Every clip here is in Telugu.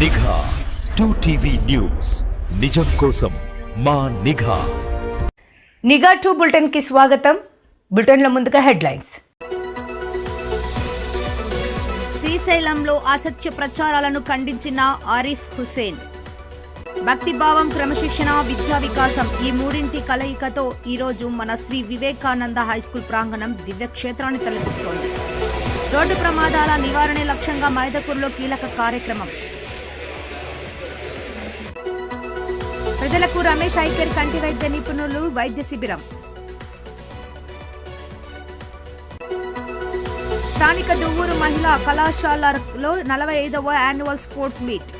నిఘా. టూ టీవీ న్యూస్ నిజం కోసం మా నిఘా. నిఘా టూ బులెటిన్కి స్వాగతం. బులెటిన్ల ముందుగా హెడ్లైన్స్. శ్రీశైలంలో అసత్య ప్రచారాలను ఖండించిన ఆరిఫ్ హుసేన్ భక్తిభావం క్రమశిక్షణ విద్యా వికాసం ఈ మూడింటి కలయికతో ఈరోజు మన శ్రీ వివేకానంద హైస్కూల్ ప్రాంగణం దివ్యక్షేత్రాన్ని తలపిస్తోంది. రోడ్డు ప్రమాదాల నివారణే లక్ష్యంగా మైదకూరులో కీలక కార్యక్రమం. ప్రజలకు రమేష్ ఐకేర్ కంటి వైద్య నిపుణులు వైద్య శిబిరం. స్థానిక దువ్వూరు మహిళా కళాశాలలో నలభై ఐదవ annual sports meet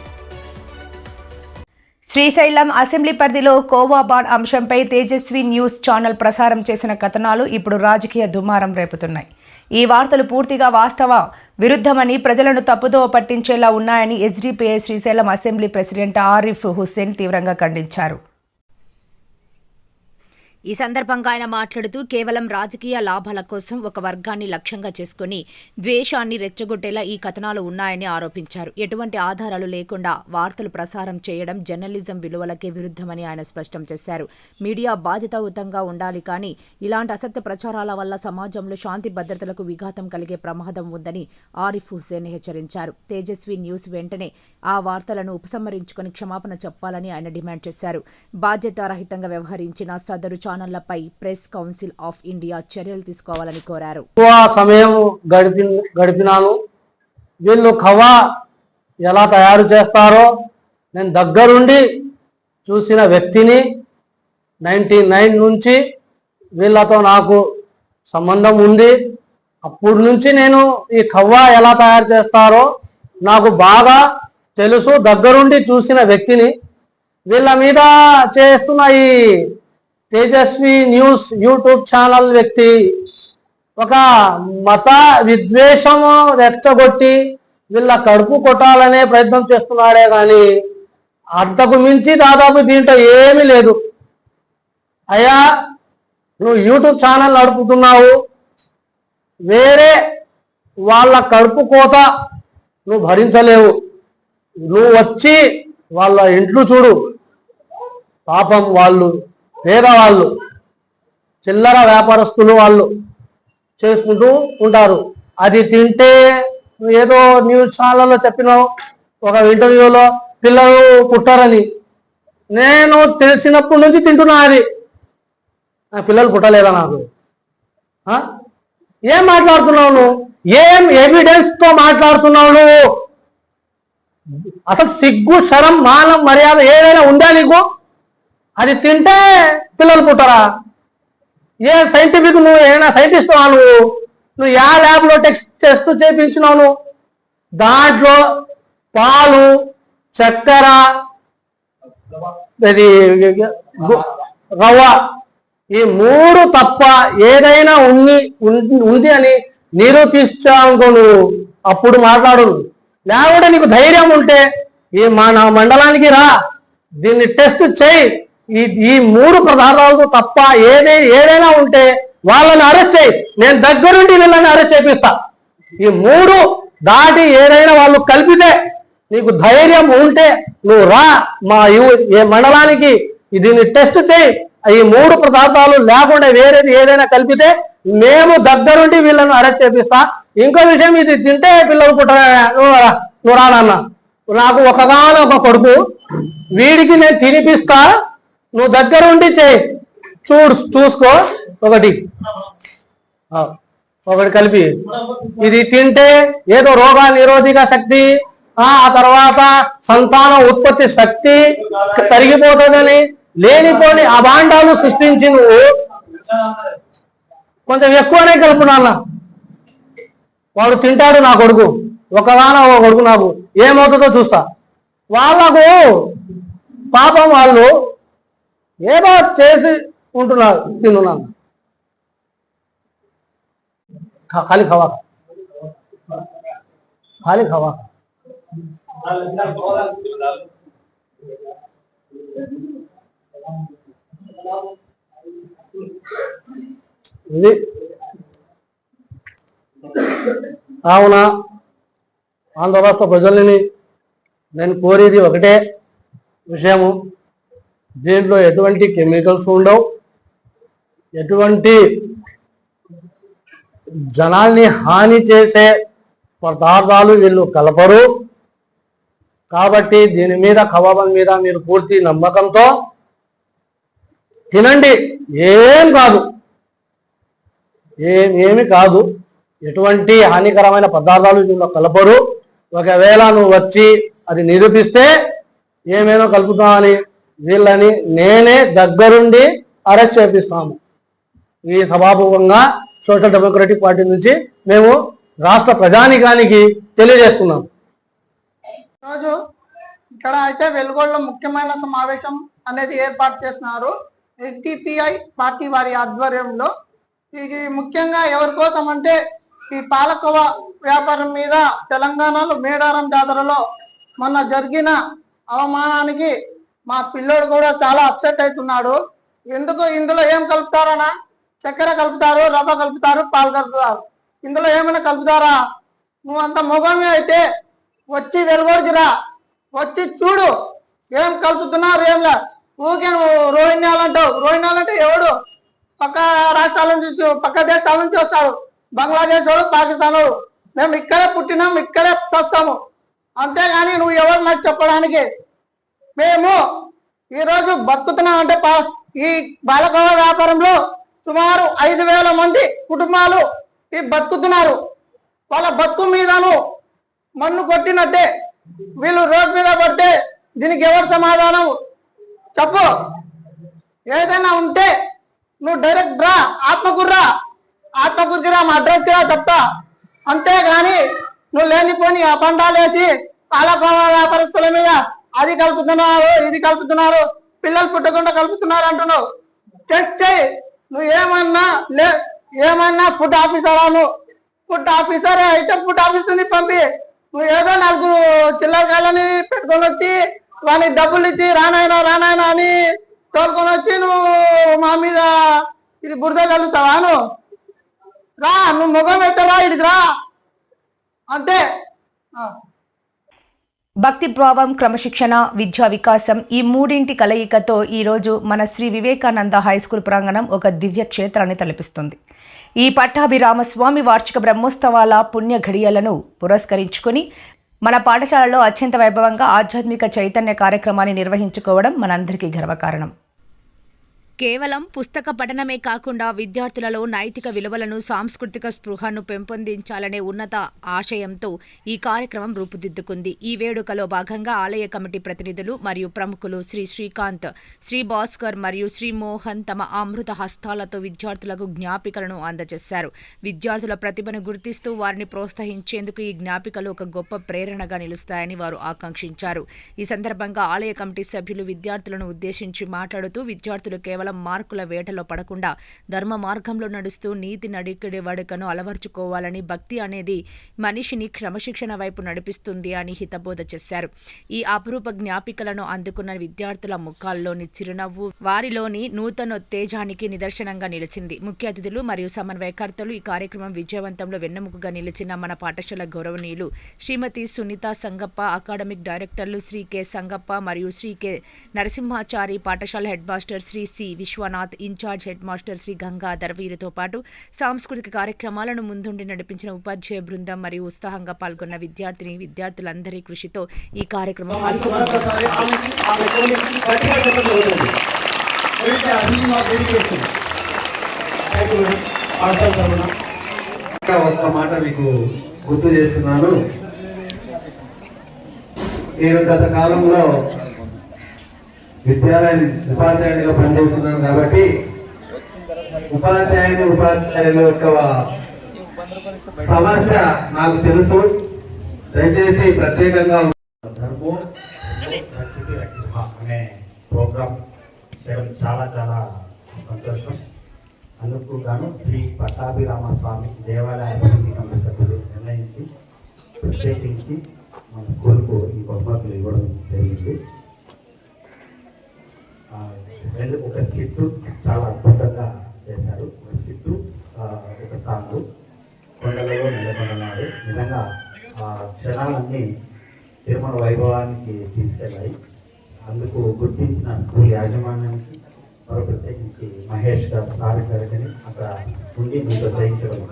Srisailam assembly పరిధిలో కోవా కోవాబాడ్ అంశంపై తేజస్వి న్యూస్ ఛానల్ ప్రసారం చేసిన కథనాలు ఇప్పుడు రాజకీయ దుమారం రేపుతున్నాయి. ఈ వార్తలు పూర్తిగా వాస్తవ. విరుద్ధమని ప్రజలను తప్పుదోవ పట్టించేలా ఉన్నాయని HDPI Srisailam assembly president Arif Hussain తీవ్రంగా ఖండించారు. ఈ సందర్భంగా ఆయన మాట్లాడుతూ కేవలం రాజకీయ లాభాల కోసం ఒక వర్గాన్ని లక్ష్యంగా చేసుకుని ద్వేషాన్ని రెచ్చగొట్టేలా ఈ కథనాలు ఉన్నాయని ఆరోపించారు. ఎటువంటి ఆధారాలు లేకుండా వార్తలు ప్రసారం చేయడం జర్నలిజం విలువలకే విరుద్ధమని ఆయన స్పష్టం చేశారు. మీడియా బాధ్యతాయుతంగా ఉండాలి కానీ ఇలాంటి అసత్య ప్రచారాల వల్ల సమాజంలో శాంతి భద్రతలకు విఘాతం కలిగే ప్రమాదం ఉందని ఆరిఫ్ హుసేన్ హెచ్చరించారు. తేజస్వి న్యూస్ వెంటనే ఆ వార్తలను ఉపసంహరించుకొని క్షమాపణ చెప్పాలని ఆయన డిమాండ్ చేశారు. బాధ్యతారహితంగా వ్యవహరించిన సదరు ఛానళ్ళపై ప్రెస్ కౌన్సిల్ ఆఫ్ ఇండియా చర్యలు తీసుకోవాలని కోరారు. ఎక్కువ సమయం గడిపి గడిపినాను. వీళ్ళు ఖవా ఎలా తయారు చేస్తారో నేను దగ్గరుండి చూసిన వ్యక్తిని నైంటీ నైన్ నుంచి వీళ్ళతో నాకు సంబంధం ఉంది. అప్పటి నుంచి నేను ఈ ఖవ్వా ఎలా తయారు చేస్తారో నాకు బాగా తెలుసు. దగ్గరుండి చూసిన వ్యక్తిని వీళ్ళ మీద చేస్తున్న ఈ తేజస్వి న్యూస్ యూట్యూబ్ ఛానల్ వ్యక్తి. ఒక మత విద్వేషము రెచ్చగొట్టి వీళ్ళ కడుపు కొట్టాలనే ప్రయత్నం చేస్తున్నాడే కానీ అంతకు మించి దాదాపు దీంట్లో ఏమీ లేదు. అయ్యా నువ్వు యూట్యూబ్ ఛానల్ నడుపుతున్నావు. వేరే వాళ్ళ కడుపు కోత నువ్వు భరించలేవు. నువ్వు వచ్చి వాళ్ళ ఇంట్లో చూడు. పాపం వాళ్ళు పేదవాళ్ళు చిల్లర వ్యాపారస్తులు వాళ్ళు చేసుకుంటూ ఉంటారు. అది తింటే నువ్వు ఏదో న్యూస్ ఛానల్లో చెప్పిన ఒక ఇంటర్వ్యూలో పిల్లలు పుట్టారని. నేను తెలిసినప్పటి నుంచి తింటున్నా అది. నా పిల్లలు పుట్టలేదా నాకు? ఏం మాట్లాడుతున్నావు నువ్వు? ఏం ఎవిడెన్స్తో మాట్లాడుతున్నావు నువ్వు? అసలు సిగ్గు శరం మానం మర్యాద ఏదైనా ఉందా నీకు? అది తింటే పిల్లలు పుట్టరా? ఏ సైంటిఫిక్ నువ్వు ఏమైనా సైంటిస్ట్ నువ్వు? నువ్వు యా ల్యాబ్లో టెక్స్ట్ చేస్తూ చేయించినావు నువ్వు? దాంట్లో పాలు చక్కెర ఇది రవ్వ ఈ మూడు తప్ప ఏదైనా ఉంది ఉంది అని నిరూపించావు నువ్వు. అప్పుడు మాట్లాడు లేకుంటే నీకు ధైర్యం ఉంటే ఈ మన మండలానికి రా. దీన్ని టెస్ట్ చేయి. ఈ ఈ మూడు ప్రధానాలతో తప్ప ఏదే ఏదైనా ఉంటే వాళ్ళని అరెస్ట్ చేయి. నేను దగ్గరుండి వీళ్ళని అరెస్ట్ చేపిస్తా. ఈ మూడు దాటి ఏదైనా వాళ్ళు కలిపితే నీకు ధైర్యం ఉంటే నువ్వు రా మా ఏ మండలానికి దీన్ని టెస్ట్ చేయి. ఈ మూడు పదార్థాలు లేకుండా వేరేది ఏదైనా కలిపితే మేము దగ్గరుండి వీళ్ళని అరెస్ట్ చేపిస్తా. ఇంకో విషయం ఇది తింటే పిల్లలు పుట్ట నువ్వు నాన్న. నాకు ఒకగానో ఒక కొడుకు. వీడికి నేను తినిపిస్తా నువ్వు దగ్గర ఉండి చేయి. చూడు చూసుకో. ఒకటి. ఒకటి కలిపి. ఇది తింటే ఏదో రోగ నిరోధక శక్తి ఆ ఆ తర్వాత సంతాన ఉత్పత్తి శక్తి తరిగిపోతుందని లేనిపోని అభాండాలు సృష్టించి నువ్వు కొంచెం ఎక్కువనే కలుపు నాన్న. వాడు తింటాడు నా కొడుకు. ఒకదాన ఒక కొడుకు నాకు ఏమవుతుందో చూస్తా. వాళ్ళకు పాపం వాళ్ళు ఏదో చేసి ఉంటున్నారు తిన్నాను ఖాళీ ఖవా ఖాళీ ఖవా ఇది. కావున ఆంధ్ర రాష్ట్ర ప్రజల్ని నేను కోరేది ఒకటే విషయము. దీంట్లో ఎటువంటి కెమికల్స్ ఉండవు. ఎటువంటి జనాల్ని హాని చేసే పదార్థాలు వీళ్ళు కలపరు. కాబట్టి దీని మీద కబాబం మీద మీరు పూర్తి నమ్మకంతో తినండి. ఏం కాదు. ఏమేమి కాదు. ఎటువంటి హానికరమైన పదార్థాలు దీనిలో కలపరు. ఒకవేళ నువ్వు వచ్చి అది నిరూపిస్తే ఏమేనో కలుపుతామని వీళ్ళని నేనే దగ్గరుండి అరెస్ట్ చేపిస్తాము. ఈ సభాపూర్వంగా సోషల్ డెమోక్రటిక్ పార్టీ నుంచి మేము రాష్ట్ర ప్రజానికానికి తెలియజేస్తున్నాం. రోజు ఇక్కడ అయితే వెలుగోళ్ళలో ముఖ్యమైన సమావేశం అనేది ఏర్పాటు చేస్తున్నారు ఎన్టీపీఐ పార్టీ వారి ఆధ్వర్యంలో. ఇది ముఖ్యంగా ఎవరి కోసం అంటే ఈ పాలకోవ వ్యాపారం మీద తెలంగాణలో మేడారం జాతరలో మొన్న జరిగిన అవమానానికి మా పిల్లోడు కూడా చాలా అప్సెట్ అవుతున్నాడు. ఎందుకు? ఇందులో ఏం కలుపుతారనా చక్కెర కలుపుతారు రవ్వ కలుపుతారు పాలు కలుపుతారు. ఇందులో ఏమైనా కలుపుతారా? నువ్వు అంత మొగమే అయితే వచ్చి వెలుగొడికిరా. వచ్చి చూడు. ఏం కలుపుతున్నారు ఏం లేదు ఊరికే నువ్వు రోహిణ్యాలు అంటావు. ఎవడు? పక్క రాష్ట్రాల నుంచి పక్క దేశాల నుంచి వస్తాడు. బంగ్లాదేశ్ వాడు పాకిస్తాన్ వాడు. మేము ఇక్కడే పుట్టినాం ఇక్కడే చస్తాము. అంతేగాని నువ్వు ఎవరు నాకు చెప్పడానికి? మేము ఈరోజు బతుకుతున్నాం అంటే ఈ బాలకోవ వ్యాపారంలో సుమారు ఐదు వేల మంది కుటుంబాలు ఈ బతుకుతున్నారు. వాళ్ళ బతుకు మీదను మన్ను కొట్టినట్టే వీళ్ళు రోడ్ మీద పడితే దీనికి ఎవరు సమాధానం? చెప్పు. ఏదైనా ఉంటే నువ్వు డైరెక్ట్ రా ఆత్మకూర్రా ఆత్మకూరికి రా మా అడ్రస్కి రా చెప్తా. అంతేగాని నువ్వు లేనిపోని అబండాలు వేసి పాలకోవ వ్యాపారస్తుల మీద అది కలుపుతున్నారు ఇది కలుపుతున్నారు పిల్లలు పుట్టకుండా కలుపుతున్నారు అంటున్నావు. టెస్ట్ చేయి. నువ్వు ఏమన్నా లే ఏమన్నా ఫుడ్ ఆఫీసరా నువ్వు ఫుడ్ ఆఫీసర్ అయితే ఫుడ్ ఆఫీసర్ని పంపి నువ్వు ఏదో నలుగురు చిల్లకాయలని పెట్టుకొని వచ్చి వానికి డబ్బులు ఇచ్చి రానాయనా రానాయనా అని తోలుకొని వచ్చి నువ్వు మా మీద ఇది బురద చల్లుతావా నువ్వు రా నువ్వు ముఖం అయితే రా ఇడికి రా. అంతే. భక్తి భావం క్రమశిక్షణ విద్యా వికాసం ఈ మూడింటి కలయికతో ఈరోజు మన శ్రీ వివేకానంద హై స్కూల్ ప్రాంగణం ఒక దివ్య క్షేత్రాన్ని తలపిస్తుంది. ఈ పట్టాభిరామ స్వామి వార్షిక బ్రహ్మోత్సవాల పుణ్య ఘడియలను పురస్కరించుకుని మన పాఠశాలలో అత్యంత వైభవంగా ఆధ్యాత్మిక చైతన్య కార్యక్రమాన్ని నిర్వహించుకోవడం మనందరికీ గర్వకారణం. కేవలం పుస్తక పఠనమే కాకుండా విద్యార్థులలో నైతిక విలువలను సాంస్కృతిక స్పృహను పెంపొందించాలనే ఉన్నత ఆశయంతో ఈ కార్యక్రమం రూపుదిద్దుకుంది. ఈ వేడుకలో భాగంగా ఆలయ కమిటీ ప్రతినిధులు మరియు ప్రముఖులు శ్రీ శ్రీకాంత్ శ్రీ భాస్కర్ మరియు శ్రీ మోహన్ తమ అమృత హస్తాలతో విద్యార్థులకు జ్ఞాపికలను అందజేశారు. విద్యార్థుల ప్రతిభను గుర్తిస్తూ వారిని ప్రోత్సహించేందుకు ఈ జ్ఞాపికలు ఒక గొప్ప ప్రేరణగా నిలుస్తాయని వారు ఆకాంక్షించారు. ఈ సందర్భంగా ఆలయ కమిటీ సభ్యులు విద్యార్థులను ఉద్దేశించి మాట్లాడుతూ విద్యార్థులు కేవలం మార్కుల వేటలో పడకుండా ధర్మ మార్గంలో నడుస్తూ నీతి నడికడి వడుకను అలవర్చుకోవాలని భక్తి అనేది మనిషిని క్రమశిక్షణ వైపు నడిపిస్తుంది అని హితబోధ చేశారు. ఈ అపురూప జ్ఞాపికలను అందుకున్న విద్యార్థుల ముఖాల్లోని చిరునవ్వు వారిలోని నూతనోత్తేజానికి నిదర్శనంగా నిలిచింది. ముఖ్య అతిథులు మరియు సమన్వయకర్తలు ఈ కార్యక్రమం విజయవంతంలో వెన్నెముకగా నిలిచిన మన పాఠశాల గౌరవనీయులు శ్రీమతి సునీత సంగప్ప అకాడమిక్ డైరెక్టర్లు శ్రీ కె సంగప్ప మరియు శ్రీ కె నరసింహాచారి పాఠశాల headmaster Shri C Viswanath in charge headmaster Shri Gangadhar వీరితో పాటు సాంస్కృతిక కార్యక్రమాలను ముందుండి నడిపించిన ఉపాధ్యాయ బృందం మరియు ఉత్సాహంగా పాల్గొన్న విద్యార్థిని విద్యార్థులందరి కృషితో ఈ కార్యక్రమం ఒక్క మాట మీకు గుర్తు చేస్తున్నాను నేను గత కాలంలో విద్యాలయం ఉపాధ్యాయుడిగా పనిచేస్తున్నాను కాబట్టి ఉపాధ్యాయుని ఉపాధ్యాయుల యొక్క సమస్య నాకు తెలుసు. దయచేసి ప్రత్యేకంగా ధర్మో అనే ప్రోగ్రామ్ చేయడం చాలా చాలా సంతోషం. అందుకు గాను శ్రీ పట్టాభిరామ స్వామి దేవాలయ అభివృద్ధి కమిటీ సభ్యులు నిర్ణయించి ప్రత్యేకించి మన స్కూల్కు ఈ బహుమతులు ఇవ్వడం జరిగింది. రెండు ఒక స్కిట్ చాలా అద్భుతంగా చేశారు. ఒక స్కిట్ ఒక సాంగ్. కొండలలో నెలకొన్నారు నిజంగా ఆ క్షణాలన్నీ తిరుమల వైభవానికి తీసుకెళ్ళాయి. అందుకు గుర్తించిన స్కూల్ యాజమాన్యానికి మరో ప్రత్యేకించి మహేష్ గారు సార్ గారికి అక్కడ ఉండి మీతో చేయించడం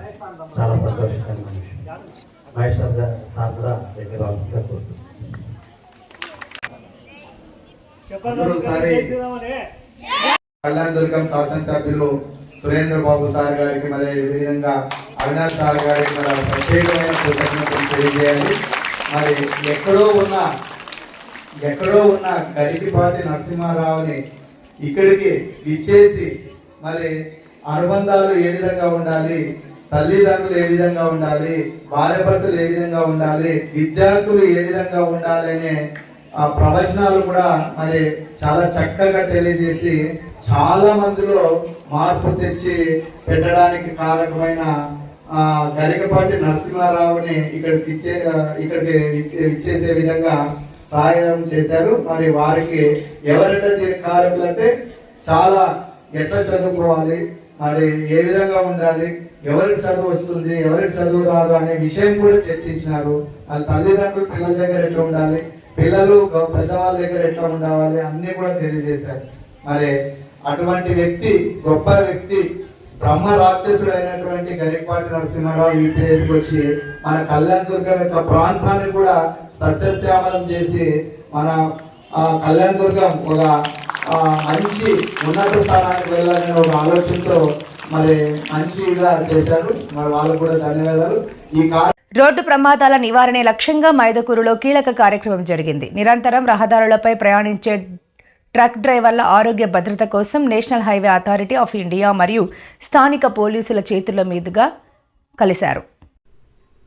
చాలా సంతోషకరమైన విషయం. మహేష్ గారు సార్ కూడా దగ్గర రావాల్సిందిగా కోరుతున్నాను కళ్యాణదుర్గం శాసనసభ్యులు సురేంద్ర బాబు సార్ గారికి మరి విధంగా అవినాష్ సార్ గారికి మరి ప్రత్యేకమైన కృతజ్ఞతలు తెలియజేయాలి. మరి ఎక్కడో ఉన్న ఎక్కడో ఉన్న గరికిపాటి నరసింహారావుని ఇక్కడికి ఇచ్చేసి మరి అనుబంధాలు ఏ విధంగా ఉండాలి తల్లిదండ్రులు ఏ విధంగా ఉండాలి భార్య భర్తలు ఏ విధంగా ఉండాలి విద్యార్థులు ఏ విధంగా ఉండాలి అనే ఆ ప్రవచనాలు కూడా మరి చాలా చక్కగా తెలియజేసి చాలా మందిలో మార్పు తెచ్చి పెట్టడానికి కారకమైన గరికపాటి నరసింహారావుని ఇక్కడికి ఇచ్చే ఇక్కడికి ఇచ్చేసే విధంగా సహాయం చేశారు. మరి వారికి ఎవరంటే దీనికి కారకులు అంటే చాలా ఎట్లా చదువుకోవాలి మరి ఏ విధంగా ఉండాలి ఎవరికి చదువు వస్తుంది ఎవరికి చదువు రాదు అనే విషయం కూడా చర్చించినారు. వాళ్ళ తల్లిదండ్రులు పిల్లల దగ్గర ఎట్లా ఉండాలి పిల్లలు ప్రజల దగ్గర ఎట్లా ఉండాలి అన్నీ కూడా తెలియజేశారు. మరి అటువంటి వ్యక్తి గొప్ప వ్యక్తి బ్రహ్మ రాక్షసుడు అయినటువంటి గరికపాటి నరసింహారావు ఈ ప్లేస్కి వచ్చి మన కళ్యాణ దుర్గం యొక్క ప్రాంతాన్ని కూడా సస్యశ్యామలం చేసి మన ఆ, కళ్యాణ దుర్గం ఒక మంచి ఉన్నత స్థానానికి వెళ్ళాలనే ఒక ఆలోచనతో మరి మంచిగా చేశారు. మరి వాళ్ళకు కూడా ధన్యవాదాలు. ఈ రోడ్డు ప్రమాదాల నివారణే లక్ష్యంగా మైదకూరులో కీలక కార్యక్రమం జరిగింది. నిరంతరం రహదారులపై ప్రయాణించే ట్రక్ డ్రైవర్ల ఆరోగ్య భద్రత కోసం national highway authority of India మరియు స్థానిక పోలీసుల చేతుల మీదుగా కలిశారు.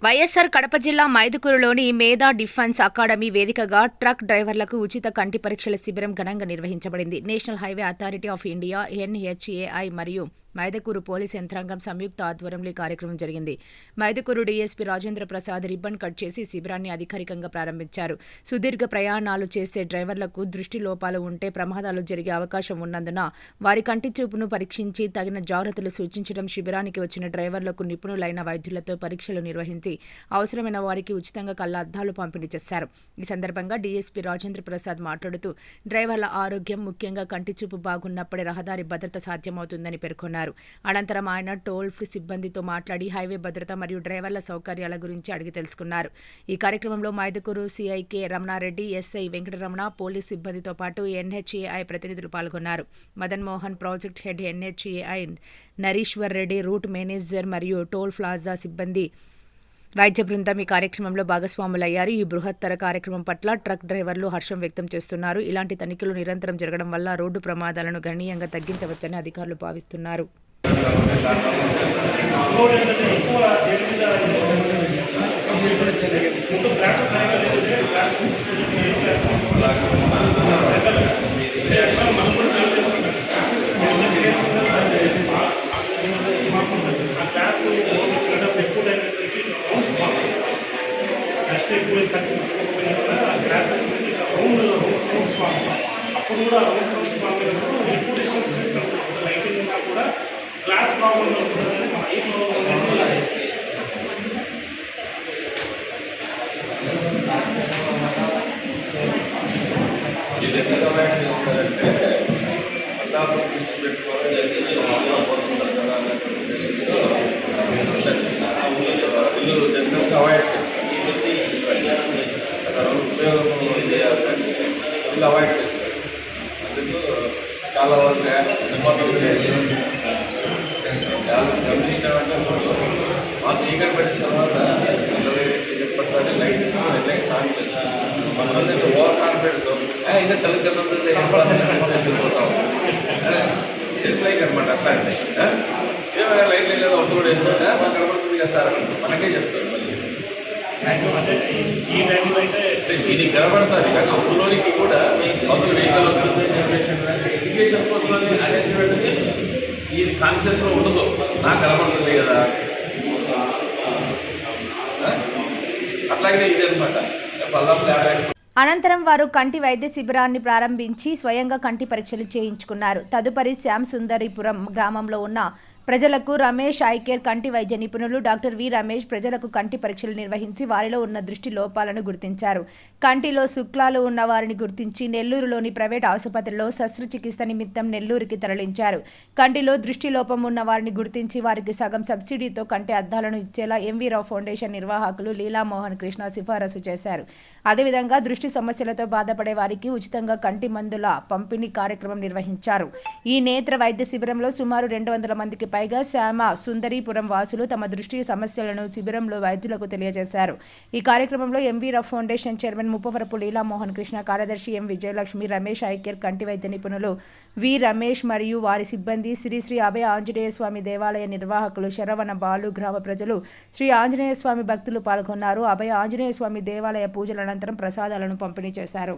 వైఎస్సార్ కడప జిల్లా మైదుకూరులోని మేధా డిఫెన్స్ అకాడమీ వేదికగా ట్రక్ డ్రైవర్లకు ఉచిత కంటి పరీక్షల శిబిరం ఘనంగా నిర్వహించబడింది. National highway authority of India NHAI మరియు మైదకూరు పోలీస్ యంత్రాంగం సంయుక్త ఆధ్వర్యంలో ఈ కార్యక్రమం జరిగింది. Mydukur DSP Rajendra Prasad ribbon cut చేసి శిబిరాన్ని అధికారికంగా ప్రారంభించారు. సుదీర్ఘ ప్రయాణాలు చేసే డ్రైవర్లకు దృష్టి లోపాలు ఉంటే ప్రమాదాలు జరిగే అవకాశం ఉన్నందున వారి కంటి చూపును పరీక్షించి తగిన జాగ్రత్తలు సూచించడం శిబిరానికి వచ్చిన డ్రైవర్లకు నిపుణులైన వైద్యులతో పరీక్షలు నిర్వహించి అవసరమైన వారికి ఉచితంగా కళ్ళ అద్దాలు పంపిణీ చేశారు. ఈ సందర్భంగా డీఎస్పీ రాజేంద్ర ప్రసాద్ మాట్లాడుతూ డ్రైవర్ల ఆరోగ్యం ముఖ్యంగా కంటి చూపు బాగున్నప్పుడే రహదారి భద్రత సాధ్యమవుతుందని పేర్కొన్నారు. అనంతరం ఆయన టోల్ ఫ్రీ సిబ్బందితో మాట్లాడి హైవే భద్రత మరియు డ్రైవర్ల సౌకర్యాల గురించి అడిగి తెలుసుకున్నారు. ఈ కార్యక్రమంలో Mydukur CI K Ramanareddy SI Venkataramana police సిబ్బందితో పాటు ఎన్హెచ్ఏఐ ప్రతినిధులు పాల్గొన్నారు. Madan Mohan project head NHAI Nareeswar Reddy route manager మరియు టోల్ ప్లాజా సిబ్బంది వైద్య బృందం ఈ కార్యక్రమంలో భాగస్వాములయ్యారు. ఈ బృహత్తర కార్యక్రమం పట్ల ట్రక్ డ్రైవర్లు హర్షం వ్యక్తం చేస్తున్నారు. ఇలాంటి తనిఖీలు నిరంతరం జరగడం వల్ల రోడ్డు ప్రమాదాలను గణనీయంగా తగ్గించవచ్చని అధికారులు భావిస్తున్నారు. నెక్స్ట్ అక్కడ ఉపయోగం చేయాల్సి వీళ్ళు అవాయిడ్ చేస్తారు అందుకు చాలా వరకు గమనించినామంటే మాకు చీకటి పెట్టిన తర్వాత చీకటి పట్టాలి లైట్ లైట్ స్టార్ట్ చేస్తాం మన అంటే ఓవర్ కాన్ఫిడెన్స్ ఇంకా తల్లిదండ్రులు వెళ్ళిపోతాం జస్ట్ లైక్ అనమాట అట్లా అంటే ఏమైనా లైట్ లేదు ఒట్టు కూడా వేసాడు మాకు కనబడుతుంది కదా సార్ మనకే చెప్తారు మళ్ళీ మ్యాక్సిమం అంటే ఈ- టైంలో అయితే ఇది కానీ కూడా వెహికల్ వస్తుంది ఎడ్యుకేషన్ కోసం ఈ కాన్షియస్లో ఉండదు. నాకు కనబడుతుంది కదా. ఇది అనమాట అనంతరం వారు కంటి వైద్య శిబిరాన్ని ప్రారంభించి స్వయంగా కంటి పరీక్షలు చేయించుకున్నారు. తదుపరి శ్యామ్ సుందరిపురం గ్రామంలో ఉన్న ప్రజలకు రమేష్ ఐకేర్ కంటి వైద్య నిపుణులు డాక్టర్ వి రమేష్ ప్రజలకు కంటి పరీక్షలు నిర్వహించి వారిలో ఉన్న దృష్టి లోపాలను గుర్తించారు. కంటిలో శుక్లాలు ఉన్న వారిని గుర్తించి నెల్లూరులోని ప్రైవేట్ ఆసుపత్రిలో శస్త్రచికిత్స నిమిత్తం నెల్లూరుకి తరలించారు. కంటిలో దృష్టి లోపం ఉన్న వారిని గుర్తించి వారికి సగం సబ్సిడీతో కంటి అద్దాలను ఇచ్చేలా ఎంవీ రావు ఫౌండేషన్ నిర్వాహకులు లీలామోహన్ కృష్ణ సిఫారసు చేశారు. అదేవిధంగా దృష్టి సమస్యలతో బాధపడే వారికి ఉచితంగా కంటి మందుల పంపిణీ కార్యక్రమం నిర్వహించారు. ఈ నేత్ర వైద్య శిబిరంలో సుమారు రెండు వందల మందికి పైగా శ్యామ సుందరీపురం వాసులు తమ దృష్టి సమస్యలను శిబిరంలో వైద్యులకు తెలియజేశారు. ఈ కార్యక్రమంలో MV foundation chairman Muppavarapu Leelamohan Krishna కార్యదర్శి ఎం విజయలక్ష్మి రమేష్ ఐకేర్ కంటి వైద్య నిపుణులు వి రమేష్ మరియు వారి సిబ్బంది శ్రీ శ్రీ అభయ ఆంజనేయ స్వామి దేవాలయ నిర్వాహకులు శరవణ బాలు గ్రామ ప్రజలు శ్రీ ఆంజనేయ స్వామి భక్తులు పాల్గొన్నారు. అభయ ఆంజనేయ స్వామి దేవాలయ పూజల అనంతరం ప్రసాదాలను పంపిణీ చేశారు.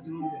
Hallelujah.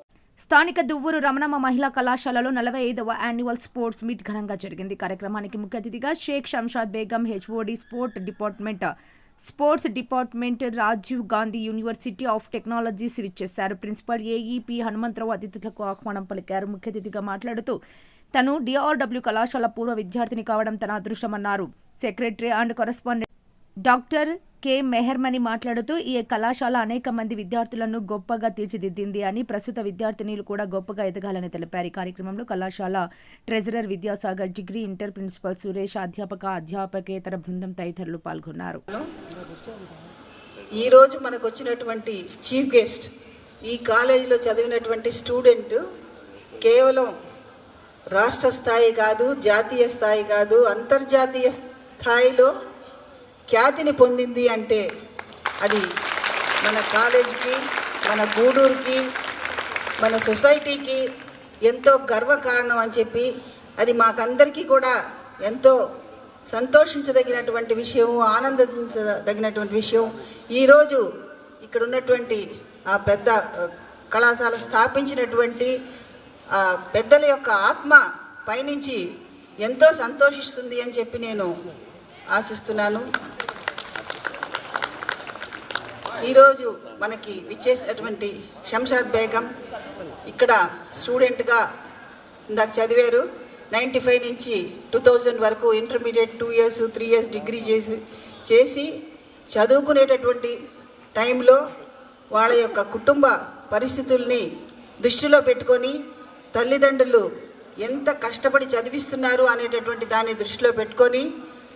స్థానిక దువ్వూరు రమణమ్మ మహిళా కళాశాలలో నలభై ఐదవ యాన్యువల్ స్పోర్ట్స్ మీట్ ఘనంగా జరిగింది. కార్యక్రమానికి ముఖ్య అతిథిగా Sheikh Shamshad Begum HOD sport department sports department Rajiv Gandhi university of technologies ఇచ్చేశారు ప్రిన్సిపల్ ఏఈపి హనుమంతరావు అతిథులకు ఆహ్వానం పలికారు. ముఖ్య అతిథిగా మాట్లాడుతూ తను డిఆర్డబ్ల్యూ కళాశాల పూర్వ విద్యార్థిని కావడం తన అదృష్టమన్నారు. Secretary and correspondent doctor K Meharmani మాట్లాడుతూ ఈ కళాశాల అనేక మంది విద్యార్థులను గొప్పగా తీర్చిదిద్దింది అని ప్రస్తుత విద్యార్థినీలు కూడా గొప్పగా ఎదగాలని తెలిపారు. ఈ కార్యక్రమంలో కళాశాల treasurer Vidyasagar degree inter principal Suresh అధ్యాపక అధ్యాపకేతర బృందం తదితరులు పాల్గొన్నారు. ఈరోజు మనకు వచ్చినటువంటి చీఫ్ గెస్ట్ ఈ కాలేజీలో చదివినటువంటి స్టూడెంట్ కేవలం రాష్ట్ర స్థాయి కాదు జాతీయ స్థాయి కాదు అంతర్జాతీయ స్థాయిలో ఖ్యాతిని పొందింది అంటే అది మన కాలేజీకి మన గూడూరుకి మన సొసైటీకి ఎంతో గర్వకారణం అని చెప్పి అది మాకందరికీ కూడా ఎంతో సంతోషించదగినటువంటి విషయం ఆనందించదగినటువంటి విషయం. ఈరోజు ఇక్కడ ఉన్నటువంటి ఆ పెద్ద కళాశాల స్థాపించినటువంటి ఆ పెద్దల యొక్క ఆత్మ పైనుంచి ఎంతో సంతోషిస్తుంది అని చెప్పి నేను ఆశిస్తున్నాను. ఈరోజు మనకి విచ్చేసినటువంటి శంషాద్ బేగం ఇక్కడ స్టూడెంట్గా ఇందాక చదివారు. నైంటీ ఫైవ్ నుంచి టూ థౌజండ్ వరకు intermediate two years three years degree చేసి చేసి చదువుకునేటటువంటి టైంలో వాళ్ళ యొక్క కుటుంబ పరిస్థితుల్ని దృష్టిలో పెట్టుకొని తల్లిదండ్రులు ఎంత కష్టపడి చదివిస్తున్నారు అనేటటువంటి దాన్ని దృష్టిలో పెట్టుకొని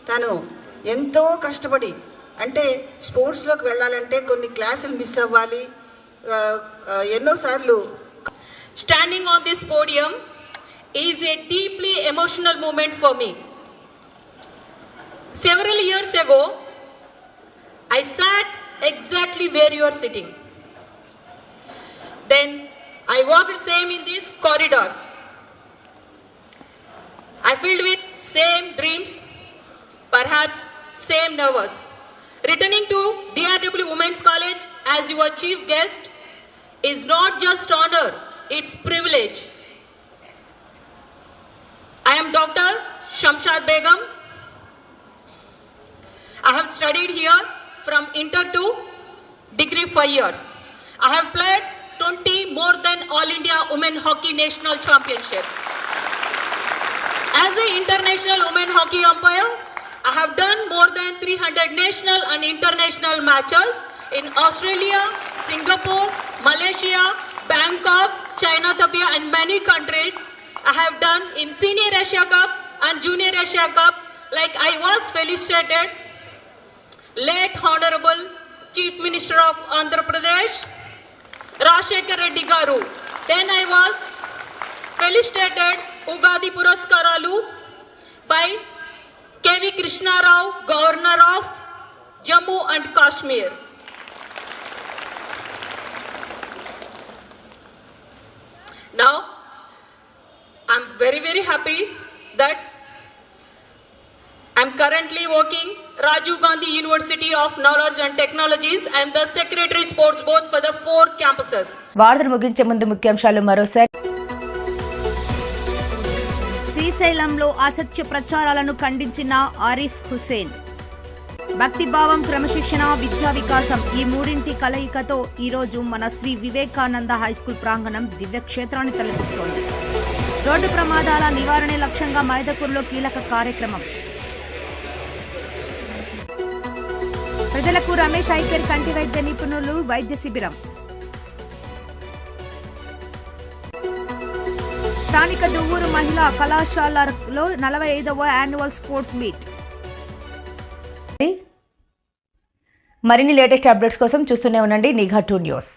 తను ఎంతో కష్టపడి అంటే స్పోర్ట్స్లోకి వెళ్ళాలంటే కొన్ని క్లాసులు మిస్ అవ్వాలి. ఎన్నోసార్లు standing on this podium is a deeply emotional moment for me several years ago I sat exactly where you are sitting then I walk same in these corridors I filled with same dreams perhaps same nervous. Returning to DRW Women's College as your chief guest is not just honor, it's privilege. I am Dr. Shamshad Begum. I have studied here from inter to degree 5 years. I have played 20 more than All India Women Hockey National Championship. As an international women hockey umpire, I have done more than 300 national and international matches in Australia, Singapore, Malaysia, Bangkok, China, Tapia, and many countries. I have done in Senior Asia Cup and Junior Asia Cup. Like I was felicitated, late Honorable Chief Minister of Andhra Pradesh, Rashekar Reddy Garu. Then I was felicitated Ugadi Puraskaralu by KV Krishna Rao, Governor of Jammu and Kashmir. Now, I'm very, very happy that I'm currently working Rajiv Gandhi University of Knowledge and Technologies. I'm the Secretary Sports both for the four campuses. వార్తలు ముగించే ముందు ముఖ్యాంశాలు మరోసారి శ్రీశైలంలో అసత్య ప్రచారాలను ఖండించిన ఆరిఫ్ హుసేన్. భక్తిభావం క్రమశిక్షణ విద్యా వికాసం ఈ మూడింటి కలయికతో ఈరోజు మన శ్రీ వివేకానంద హైస్కూల్ ప్రాంగణం దివ్యక్షేత్రాన్ని తలపిస్తోంది. రోడ్డు ప్రమాదాల నివారణ లక్ష్యంగా మైదపూర్లో కీలక కార్యక్రమం. ప్రజలకు రమేష్ ఐకేర్ కంటి వైద్య నిపుణులు వైద్య శిబిరం. స్థానిక దువ్వూరు మహిళా కళాశాలలో నలభై ఐదవ యాన్యువల్ స్పోర్ట్స్ మీట్ మరిన్ని లేటెస్ట్ అప్డేట్స్ కోసం చూస్తూనే ఉండండి. నిఘా టూ న్యూస్.